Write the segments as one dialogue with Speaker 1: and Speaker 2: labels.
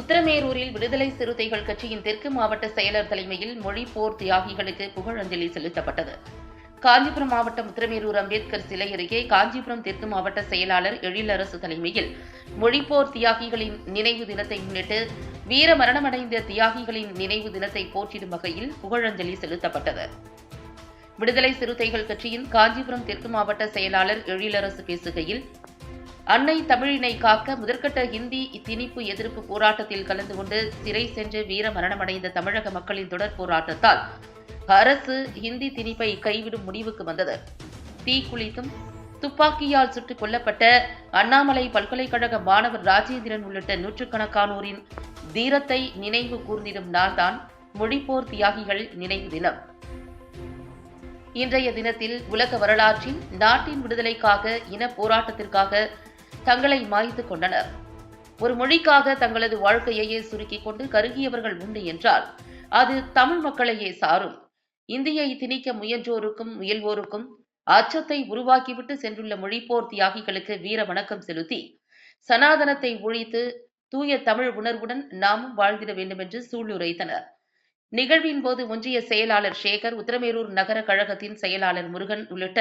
Speaker 1: உத்தரமேரூரில் விடுதலை சிறுத்தைகள் கட்சியின் தெற்கு மாவட்ட செயலர் தலைமையில் மொழி போர் தியாகிகளுக்கு புகழஞ்சலி செலுத்தப்பட்டது. காஞ்சிபுரம் மாவட்டம் உத்தரமேரூர் அம்பேத்கர் சிலை அருகே காஞ்சிபுரம் தெற்கு மாவட்ட செயலாளர் எழிலரசு தலைமையில் மொழிப்போர் தியாகிகளின் நினைவு தினத்தை முன்னிட்டு வீர மரணமடைந்த தியாகிகளின் நினைவு தினத்தை போற்றிடும் வகையில் புகழஞ்சலி செலுத்தப்பட்டது. விடுதலை சிறுத்தைகள் கட்சியின் காஞ்சிபுரம் தெற்கு மாவட்ட செயலாளர் எழிலரசு பேசுகையில் அன்னை தமிழினை காக்க முதற்கட்ட ஹிந்தி திணிப்பு எதிர்ப்பு போராட்டத்தில் கலந்து கொண்டு சிறை சென்று வீர மரணமடைந்த தமிழக மக்களின் தொடர் போராட்டத்தால் அரசு ஹிந்தி திணிப்பை கைவிடும் முடிவுக்கு வந்தது. தீக்குளித்தும் துப்பாக்கியால் சுட்டுக் கொல்லப்பட்ட அண்ணாமலை பல்கலைக்கழக மாணவர் ராஜேந்திரன் உள்ளிட்ட நூற்றுக்கணக்கானோரின் தீரத்தை நினைவு கூர்ந்திடும் நாள்தான் மொழிப்போர் தியாகிகள் நினைவு தினம். இன்றைய தினத்தில் உலக வரலாற்றில் நாட்டின் விடுதலைக்காக இன போராட்டத்திற்காக தங்களை மாய்த்து கொண்டனர். ஒரு மொழிக்காக தங்களது வாழ்க்கையையே சுருக்கிக் கொண்டு கருகியவர்கள் உண்டு என்றால் அது தமிழ் மக்களையே சாரும். இந்தியை திணிக்க முயன்றோருக்கும் முயல்வோருக்கும் அச்சத்தை உருவாக்கிவிட்டு சென்றுள்ள மொழிப்போர் தியாகிகளுக்கு வீர வணக்கம் செலுத்தி சனாதனத்தை ஒழித்து தூய தமிழ் உணர்வுடன் நாமும் வாழ்ந்திட வேண்டும் என்று சூளுரைத்தனர். நிகழ்வின் போது ஒன்றிய செயலாளர் சேகர் உத்தரமேரூர் நகர கழகத்தின் செயலாளர் முருகன் உள்ளிட்ட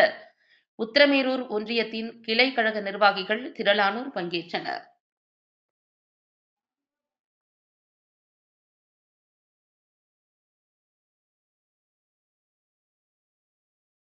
Speaker 1: உத்திரமேரூர் ஒன்றியத்தின் கிளை கழக நிர்வாகிகள் திரளானோர் பங்கேற்றனர்.